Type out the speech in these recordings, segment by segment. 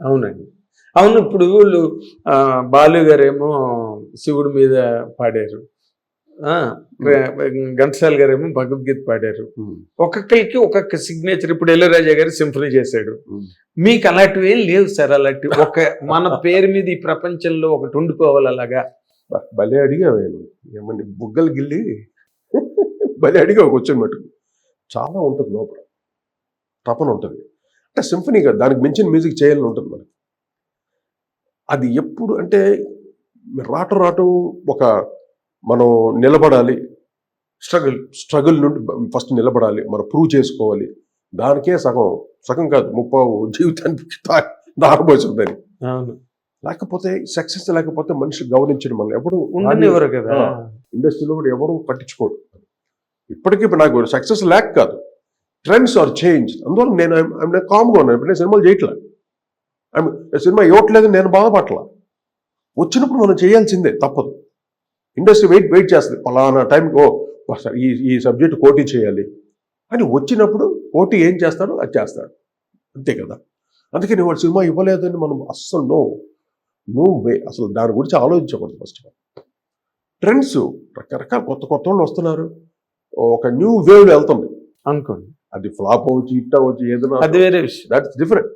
అవునండి. అవును ఇప్పుడు వీళ్ళు బాలు గారేమో శివుడి మీద పాడారు. ఘంటసాల గారేమో భగవద్గీత పాడారు. ఒక్కొక్కరికి ఒక్కొక్క సిగ్నేచర్ ఇప్పుడు ఇళయరాజా గారు సింఫనీ చేశాడు. మీకు అలాంటివి ఏం లేవు సార్ అలాంటి ఒక మన పేరు మీద ఈ ప్రపంచంలో ఒకటి ఉండిపోవాలి అలాగా. భలే అడిగా నేను ఏమని బుగ్గలు గిల్లి. భలే అడిగా కూర్చొని మటుకు. చాలా ఉంటుంది లోపల. తపన ఉంటుంది. సింఫనీ కాదు. దానికి మించిన మ్యూజిక్ చేయాలని ఉంటుంది మనకి. అది ఎప్పుడు అంటే రాటు రాటు ఒక మనం నిలబడాలి. స్ట్రగుల్ స్ట్రగుల్ నుండి ఫస్ట్ నిలబడాలి. మనం ప్రూవ్ చేసుకోవాలి. దానికే సగం సగం కాదు ముప్పావు జీవితానికి దా- దారబోతుందని అవును. లేకపోతే సక్సెస్ లేకపోతే మనిషి గౌరవించడం వల్ల ఎప్పుడు కదా. ఇండస్ట్రీలో కూడా ఎవరు పట్టించుకోడు. ఇప్పటికీ నాకు సక్సెస్ లేక కాదు. ట్రెండ్స్ ఆర్ చేంజ్ అందువల్ల నేను నేను కామ్గా ఉన్నాను. ఇప్పుడు నేను సినిమాలు చేయట్లే. సినిమా ఇవ్వట్లేదు నేను బాధపడట్లా. వచ్చినప్పుడు మనం చేయాల్సిందే తప్పదు. ఇండస్ట్రీ వెయిట్ వెయిట్ చేస్తుంది. పలానా టైంకి ఓ ఈ ఈ సబ్జెక్ట్ పోటీ చేయాలి. అని వచ్చినప్పుడు పోటీ ఏం చేస్తాడో అది చేస్తాడు. అంతే కదా. అందుకని వాడు సినిమా ఇవ్వలేదని మనం అస్సలు నో నో వే అసలు దాని గురించి ఆలోచించకూడదు ఫస్ట్ ఆఫ్ ఆల్ ట్రెండ్స్ రకరకాల కొత్త కొత్త వాళ్ళు వస్తున్నారు. ఒక న్యూ వేవ్లో వెళ్తుంది. అనుకోండి. అది ఫ్లాప్ అవ్వచ్చు హిట్ అవ్వచ్చు ఏదైనా అది వేరే విషయం. దట్స్ డిఫరెంట్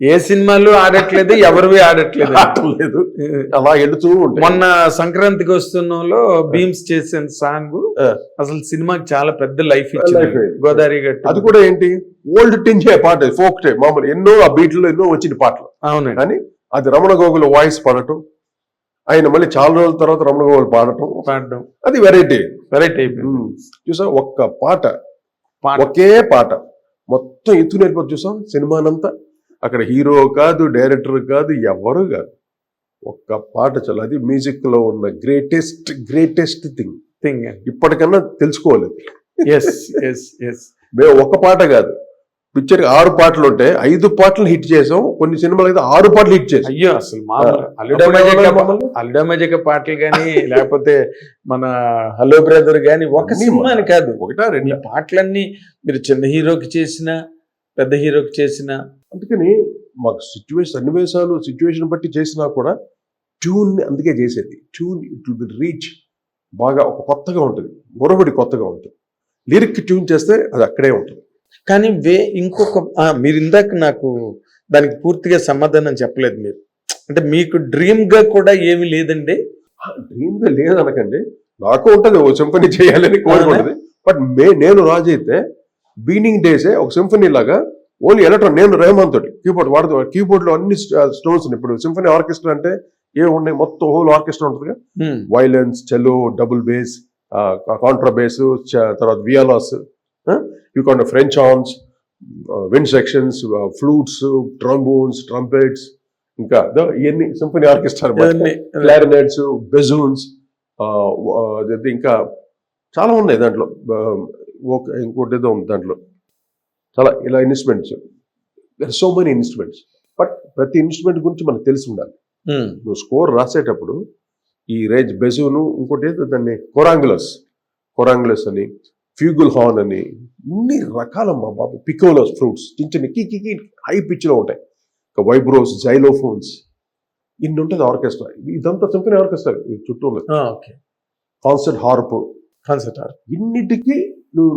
ఏ సినిమాలు ఆడట్లేదు ఎవరివి ఆడట్లేదు? లేదు. అలా వెళుతూ ఉంటాయి. మొన్న సంక్రాంతికి వస్తున్నలో భీమ్స్ చేసిన సాంగ్. అసలు సినిమాకి చాలా పెద్ద లైఫ్ ఇచ్చింది. గోదావరి గట్టు. అది కూడా ఏంటి? ఓల్డ్ టింజే పాట ఫోక్ టే మామూలు ఎన్నో ఆ బీట్లో ఎన్నో వచ్చిన పాటలు. అవునండి. కానీ అది రమణ గోగుల వాయిస్ పాడటం ఆయన మళ్ళీ చాలా రోజుల తర్వాత రమణ గోగులు పాడటం. పాడడం. అది వెరైటీ వెరైటీ చూసా ఒక్క పాట. ఒకే పాట. మొత్తం ఎత్తు నేర్పదు చూసాం. సినిమానంతా. అక్కడ హీరో కాదు డైరెక్టర్ కాదు ఎవరు కాదు. ఒక్క పాట చాలు. అది మ్యూజిక్లో ఉన్న గ్రేటెస్ట్ గ్రేటెస్ట్ థింగ్. థింగ్. ఇప్పటికన్నా తెలుసుకోవాలి ఎస్ ఎస్ ఎస్ మేము ఒక్క పాట కాదు. పిక్చర్ ఆరు పాటలు ఉంటే ఐదు పాటలు హిట్ చేసాం. కొన్ని సినిమాలు అయితే ఆరు పాటలు హిట్ చేసాం. అయ్యో అసలు. అల్లుడా మజాక పాటలు కానీ లేకపోతే మన హలో బ్రదర్ కానీ ఒక అన్నీ సినిమాని కాదు. ఒకటా రెండు? పాటలన్నీ మీరు చిన్న హీరోకి చేసిన పెద్ద హీరోకి చేసిన. అందుకని మాకు సిచ్యువేషన్ సన్నివేశాలు సిచ్యువేషన్ బట్టి చేసినా కూడా ట్యూన్ అందుకే చేసేది. Tune it will be reach. బాగా ఒక కొత్తగా ఉంటుంది. గొడవడి కొత్తగా ఉంటుంది. లిరిక్ ట్యూన్ చేస్తే అది అక్కడే ఉంటుంది. కానీ వే ఇంకొక ఆ, మీరు ఇందాక నాకు దానికి పూర్తిగా సమాధానం చెప్పలేదు మీరు. అంటే మీకు డ్రీమ్గా కూడా ఏమీ లేదండి? డ్రీమ్గా లేదనకండి నాకు ఉంటుంది ఓ సింఫనీ చేయాలని కోరిక ఉంటుంది. బట్ మే నేను రాజు అయితే బీనింగ్ డేసే ఒక సింఫనీ లాగా ఓన్లీ ఎలక్ట్రాన్ నేను రెహమాన్ తోటి కీబోర్డ్ వాడుతూ కీబోర్డ్లో అన్ని స్టోన్స్ ఉన్నాయి. ఇప్పుడు సింఫనీ ఆర్కెస్ట్రా అంటే ఏ ఉన్నాయి? మొత్తం హోల్ ఆర్కెస్ట్రా ఉంటుందిగా హ్మ్. Violence cello double bass Contra base తర్వాత violas you can't French horns wind sections flutes trombones trumpets ఇంకా ఇవన్నీ సింఫనీ ఆర్కెస్ట్రా క్లారినెట్స్ బెజూన్స్ ఇంకా చాలా ఉన్నాయి దాంట్లో. ఇంకోటి ఏదో ఉంది దాంట్లో. చాలా ఇలా instruments so many instruments but ప్రతి ఇన్స్ట్రుమెంట్ గురించి మనకు తెలిసి ఉండాలి. హ్మ్. నువ్వు స్కోర్ రాసేటప్పుడు ఈ రేంజ్ బెజూను ఇంకోటి ఏదో దాన్ని కొరాంగులస్ కొరాంగులస్ అని ఫ్యూగుల్ హార్న్ అని ఇన్ని రకాల మా బాబు పికోలస్ ఫ్రూట్స్ చిన్న చిన్న కి హై పిచ్లో ఉంటాయి. ఇంకా వైబ్రోస్ జైలోఫోన్స్ ఇన్ని ఉంటుంది ఆర్కెస్ట్రా. ఇదంతా సింఫనీ ఆర్కెస్ట్రా చుట్టూ కాన్సర్ట్ హార్ప్. Concert hall. ఇన్నిటికీ నువ్వు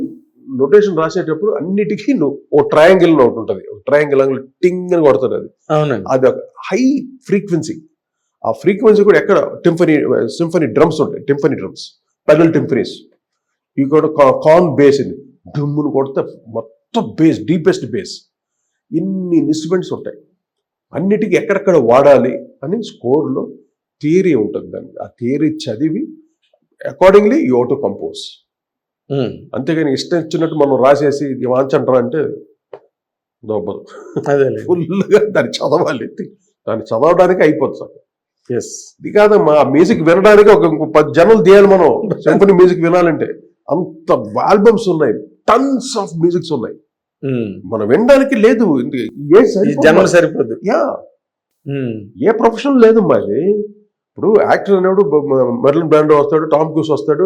నొటేషన్ రాసేటప్పుడు అన్నిటికీ నువ్వు ఓ ట్రయాంగిల్ ఒకటి ఉంటుంది. ఒక ట్రయాంగిల్ అంగులు టింగ్ అని కొడుతుంది అది. అవునండి. అది ఒక హై ఫ్రీక్వెన్సీ. ఆ ఫ్రీక్వెన్సీ కూడా ఎక్కడ? టింఫనీ సింఫనీ డ్రమ్స్ ఉంటాయి. Timpani drums. Pedal timpanis. ఇవి కూడా కాన్ బేస్ ఇది డుమ్మును కొడితే మొత్తం బేస్ డీపెస్ట్ బేస్ ఇన్ని ఇన్స్ట్రుమెంట్స్ ఉంటాయి. అన్నిటికీ ఎక్కడెక్కడ వాడాలి అని స్కోర్లో థియరీ ఉంటుంది దాన్ని ఆ థియరీ చదివి అకార్డింగ్లీ యూ టు కంపోజ్. అంతేగాని ఇష్టం ఇచ్చినట్టు మనం రాసేసి ఇది వాంచంటారా అంటే దొబ్బదు ఫుల్గా దాన్ని చదవాలి. దాన్ని చదవడానికి అయిపోతుంది సార్. ఎస్ ఇది కాదమ్మా మ్యూజిక్ వినడానికి ఒక పది జనాలు తీయాలి మనం. సింఫనీ మ్యూజిక్ వినాలంటే. అంత ఆల్బమ్స్ ఉన్నాయి. టన్స్ ఆఫ్ మ్యూజిక్స్ ఉన్నాయి. మనం వినడానికి లేదు. ఏ ఈ సరిపోదు. యా. ఏ ప్రొఫెషన్ లేదమ్మా ఇది ఇప్పుడు యాక్టర్ అనేవాడు మెర్లిన్ బ్రాండో వస్తాడు టామ్ క్రూస్ వస్తాడు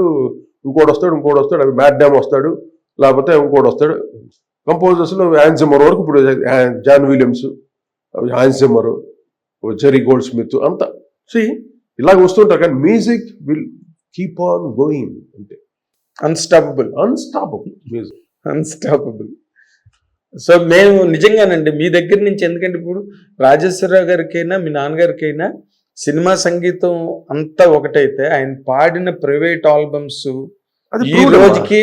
ఇంకోటి వస్తాడు ఇంకోటి వస్తాడు అవి మ్యాట్ డ్యామ్ వస్తాడు లేకపోతే ఇంకోటి వస్తాడు. కంపోజర్స్లో యాన్సిమర్ వరకు ఇప్పుడు John Williams Hans Zimmer Jerry Goldsmith అంతా. సి ఇలాగ వస్తుంటారు. కానీ music will keep on going అంటే unstoppable unstoppable music unstoppable so మేము నిజంగానండి మీ దగ్గర నుంచి ఎందుకంటే ఇప్పుడు రాజేశ్వరరావు గారికైనా మీ నాన్నగారికైనా సినిమా సంగీతం అంతా ఒకటైతే ఆయన పాడిన ప్రైవేట్ ఆల్బమ్స్ ఈ రోజుకి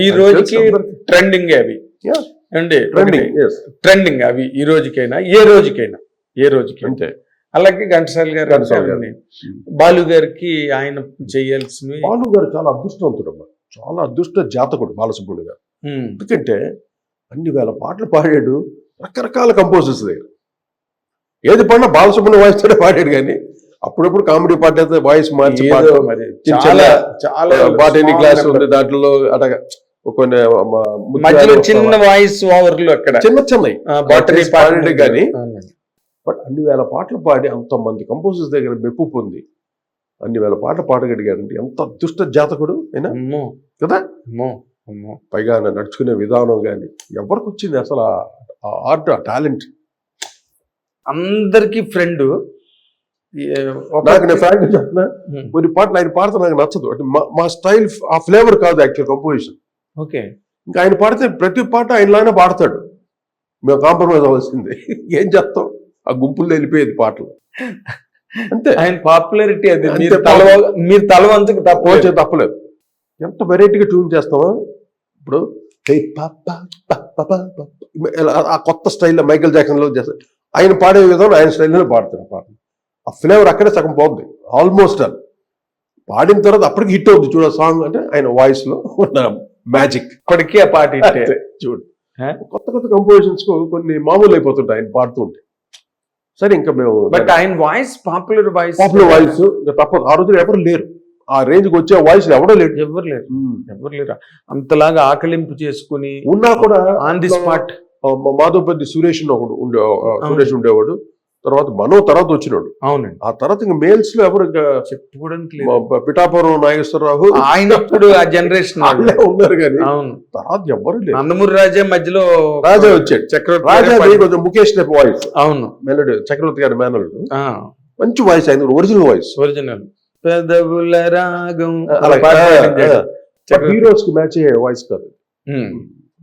ఈ రోజుకి ట్రెండింగ్ అవి. అండి ట్రెండింగ్ అవి ఈ రోజుకైనా ఏ రోజుకైనా ఏ రోజుకైనా. అంతే. అలాగే ఘంటసాల గారు. బాలు గారికి ఆయన చేయాల్సినవి బాలు గారు చాలా అదృష్టవంతుడమ్మా చాలా అదృష్ట జాతకుడు బాలసుబ్రహ్మణ్య గారు. ఎందుకంటే అన్ని వేల పాటలు పాడాడు రకరకాల కంపోజర్స్ దగ్గర ఏది పాడినా వాయిస్ తోనే పాడాడు కానీ అప్పుడప్పుడు కామెడీ పాట అయితే వాయిస్ మార్చి చాలా చాలా బాటనీ క్లాస్. ఉంది దాంట్లో అటగా కొన్ని మధ్యలో. చిన్న వాయిస్ ఓవర్లు అక్కడ. చిన్న చిన్నవి. చేసి పాడాడు కానీ. బట్ అన్ని వేల పాటలు పాడి అంతమంది కంపోజర్స్ దగ్గర మెప్పు పొంది అన్ని వేల పాటలు పాడగలిగారంటే ఎంత అదృష్ట జాతకుడు అయినా? కదా? పైగా నడుచుకునే విధానం కానీ ఎవరికి వచ్చింది అసలు ఆ ఆర్ట్ ఆ టాలెంట్? అందరికి ఫ్రెండ్. నాకు నేను ఫ్రాంక్ చెప్పిన? కొన్ని పాటలు ఆయన పాడితే నాకు నచ్చదు. అంటే మా- మా స్టైల్ ఆ ఫ్లేవర్ కాదు యాక్చువల్ కంపోజిషన్. ఓకే. ఇంకా ఆయన పాడితే ప్రతి పాట ఆయనలానే పాడతాడు. మేము కాంప్రమైజ్ అవ్వాల్సిందే. ఏం చేస్తాం? ఆ గుంపుల్లో వెళ్ళిపోయేది పాటలు. అంతే. ఆయన పాపులారిటీ అది. మీరు తల మీరు తలవంతకు తప్ప తప్పలేదు. ఎంత వెరైటీగా ట్యూన్ చేస్తామా ఇప్పుడు ఆ కొత్త స్టైల్లో మైకేల్ జాక్సన్లో చేస్తారు ఆయన పాడే విధానం ఆయన స్టైల్లోనే పాడతారు ఆ పాట. ఆ ఫ్లేవర్ అక్కడే సగం పోతుంది ఆల్మోస్ట్ అది పాడిన తర్వాత అప్పటికి హిట్ అవుతుంది చూడ సాంగ్ అంటే ఆయన వాయిస్లో ఉన్న మ్యాజిక్ ఇప్పటికీ ఆ పాట. చూడు? కొత్త కొత్త కంపోజిషన్స్ కొన్ని మామూలు అయిపోతుంటాయి. ఆయన పాడుతూ ఉంటే. సరే ఇంకా మేము బట్ ఆయన voice popular voice popular voice ఇంకా తప్పదు. ఆ రోజున ఎవరు లేరు. ఆ రేంజ్కి వచ్చే వాయిస్ ఎవడో లేడు ఎవరు లేరు. ఎవరు లేరు? అంతలాగా ఆకలింపు చేసుకుని ఉన్నా కూడా ఆన్ ది స్పాట్ ఆ, మా మాధవపల్లి సురేష్ ఒకడు ఉండే సురేష్ ఉండేవాడు. తర్వాత మనో తర్వాత వచ్చినాడు. అవునండి. ఆ తర్వాత ఇంకా మేల్స్లో ఎవరు ఇంకా చెప్పుకోవడానికి లేదు. పిఠాపురం నాగేశ్వరరావు ఆయన ఆ జనరేషన్ ఉన్నారు కానీ అవును. తర్వాత ఎవరు లేరు. నందమూరి రాజా మధ్యలో రాజా వచ్చాడు. చక్రవర్తి రాజా కొంచెం ముఖేష్ వాయిస్ అవును. మెలడీ చక్రవర్తి గారి మేనల్డ్ మంచి వాయిస్ ఆయన ఒరిజినల్ వాయిస్ ఒరిజినల్ పెదవుల రాగం. హీరోస్కి మ్యాచ్ అయ్యే వాయిస్ కాదు.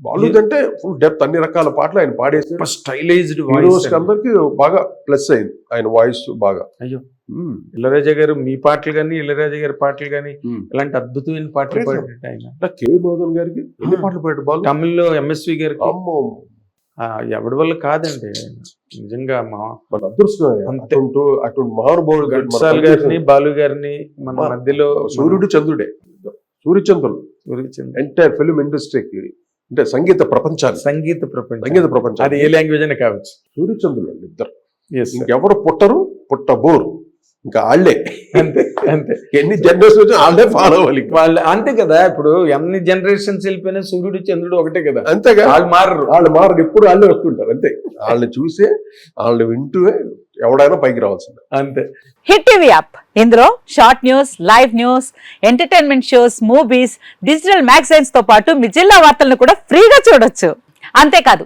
వాళ్ళు అంటే ఫుల్ డెప్త్ అన్ని రకాల పాటలు ఆయన పాడేసి స్టైలైజ్డ్ హీరోస్ అందరికి బాగా ప్లస్ అయింది ఆయన వాయిస్ బాగా అయ్యో ఉమ్, ఇళరాజా గారు మీ పాటలు కానీ ఇళరాజా గారి పాటలు కానీ. ఇలాంటి అద్భుతమైన పాటలు. పాడారు ఆయన కే మోదన్ గారికి ఎన్ని. పాటలు పాడాడు బాలు తమిళ్ళో ఎంఎస్వి గారికి అమ్మో ఎవడి వల్ల కాదండి. నిజంగా మా అంతే. మహానుభావుడు ఘంటసాల్ గారిని బాలు గారిని మన మధ్యలో సూర్యుడు చంద్రుడే. సూర్యచంద్రుడు. సూర్యచంద్ర ఎంటైర్ ఫిల్మ్ ఇండస్ట్రీకి అంటే సంగీత ప్రపంచానికి. సంగీత ప్రపంచం సంగీత అది ప్రపంచం ఏ లాంగ్వేజ్ అయినా కావచ్చు. సూర్యచంద్రుడు అండి ఇద్దరు. ఎస్ ఇంకెవరు పుట్టరు పుట్టబోరు. ఇంకా వాళ్ళే అంతే అంతే. ఎన్ని జనరేషన్ వచ్చి వాళ్ళే ఫాలో అవ్వాలి. వాళ్ళు అంతే కదా ఇప్పుడు ఎన్ని జనరేషన్స్ వెళ్ళిపోయినా సూర్యుడు చంద్రుడు ఒకటే కదా. అంతేగా వాళ్ళు మారరు. వాళ్ళు మారు ఎప్పుడు వాళ్ళే వస్తుంటారు అంతే. వాళ్ళని చూసే వాళ్ళని వింటూ ఎవడైనా పైకి రావాల్సిందే. అంతే. హిట్ టీవీ యాప్ ఇందులో short news live news entertainment shows movies digital మ్యాగజైన్స్తో పాటు మీ జిల్లా వార్తలను కూడా ఫ్రీగా చూడొచ్చు. అంతేకాదు